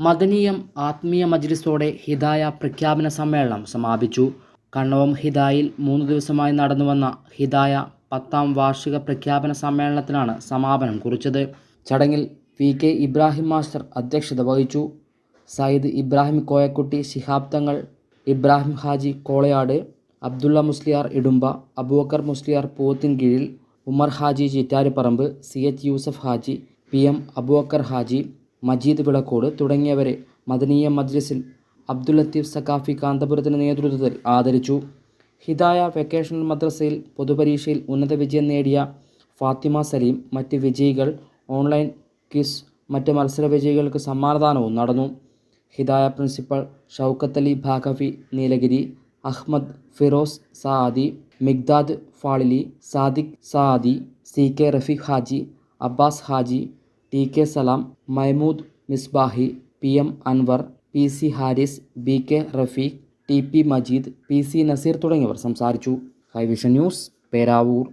മദനീയം ആത്മീയ മജ്ലിസോടെ ഹിദായ പ്രഖ്യാപന സമ്മേളനം സമാപിച്ചു. കണ്ണവം ഹിദായിൽ മൂന്ന് ദിവസമായി നടന്നുവന്ന ഹിദായ പത്താം വാർഷിക പ്രഖ്യാപന സമ്മേളനത്തിനാണ് സമാപനം കുറിച്ചത്. ചടങ്ങിൽ വി കെ ഇബ്രാഹിം മാസ്റ്റർ അധ്യക്ഷത വഹിച്ചു. Sayyid Ibrahim Koyakutty Shihab Thangal Ibrahim Haji Kolayad Abdulla Musliyar Idumba Abubakar Musliyar പൂത്തിൻകീഴിൽ Umar Haji Chittariparamba C H Yusuf Haji P M Aboobacker Haji Majeed Vilakkode തുടങ്ങിയവരെ മദനീയ മജ്ലിസിൽ അബ്ദുൽ ലത്തീഫ് സഖാഫി കാന്തപുരത്തിന്റെ നേതൃത്വത്തിൽ ആദരിച്ചു. ഹിദായ വെക്കേഷണൽ മദ്രസയിൽ പൊതുപരീക്ഷയിൽ ഉന്നത വിജയം നേടിയ ഫാത്തിമ സലീം മറ്റ് വിജയികൾ ഓൺലൈൻ ക്വിസ് മറ്റ് മത്സര വിജയികൾക്ക് സമ്മാനദാനവും നടന്നു. Hidaya principal Shoukath Ali ഭാഗഫി Nilgiri Ahmed Firoz Saadi Miqdad Fazili Sadiq Saadi C K Rafeeq Haji Abbas Haji T K Salam Maimood Misbahi P M Anwar P C Haris B K Rafeeq T P Majeed P C Naseer തുടങ്ങിയവർ സംസാരിച്ചു. Hivision news Peravoor.